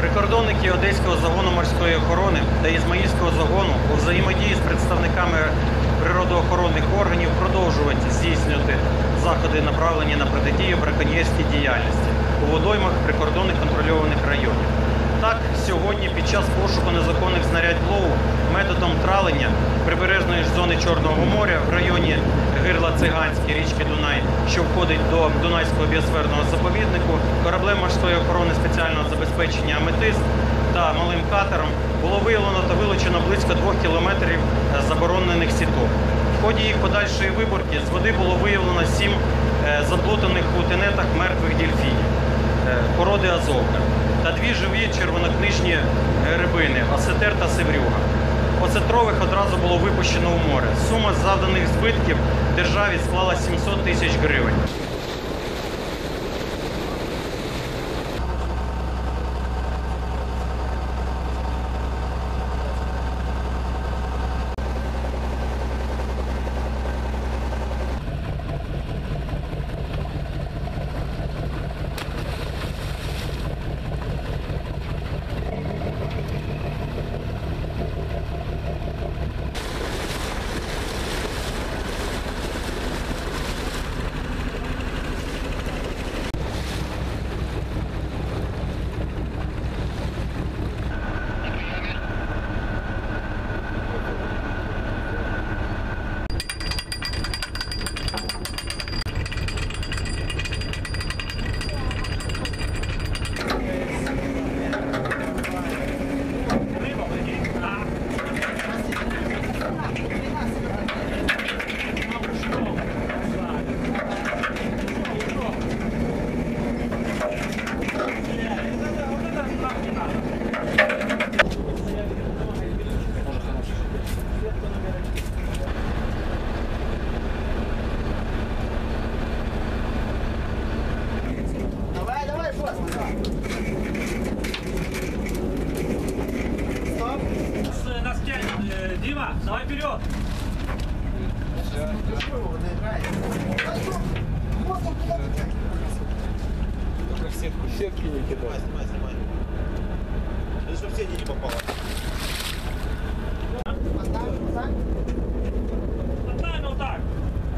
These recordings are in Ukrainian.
Прикордонники Одеського загону морської охорони та Ізмаїльського загону у взаємодії з представниками природоохоронних органів продовжують здійснювати заходи, направлені на протидію браконьєрській діяльності у водоймах прикордонних контрольованих районів. Так, сьогодні під час пошуку незаконних знарядь лову методом тралення прибережної ж зони Чорного моря в районі Гирла Циганській річки Дунай, що входить до Дунайського біосферного заповіднику, кораблем морської охорони спеціального забезпечення Аметист та малим катером було виявлено та вилучено близько 2 кілометрів е, заборонених сіток. В ході їх подальшої виборки з води було виявлено 7 заплутаних у тенетах мертвих дільфінів е, породи Азовка та дві живі червонокнижні е, рибини осетер та севрюга. Оцетрових одразу було випущено у море. Сума завданих збитків державі склала 700 тисяч гривень. Вперед. Только в сетку, сетки не кидай. Снимай, снимай. Да чтобы все не попало. Мотаем вот так.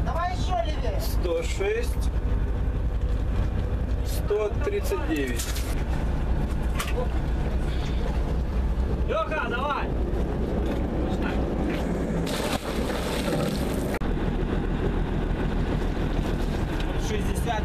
Давай еще левее. 106, 139.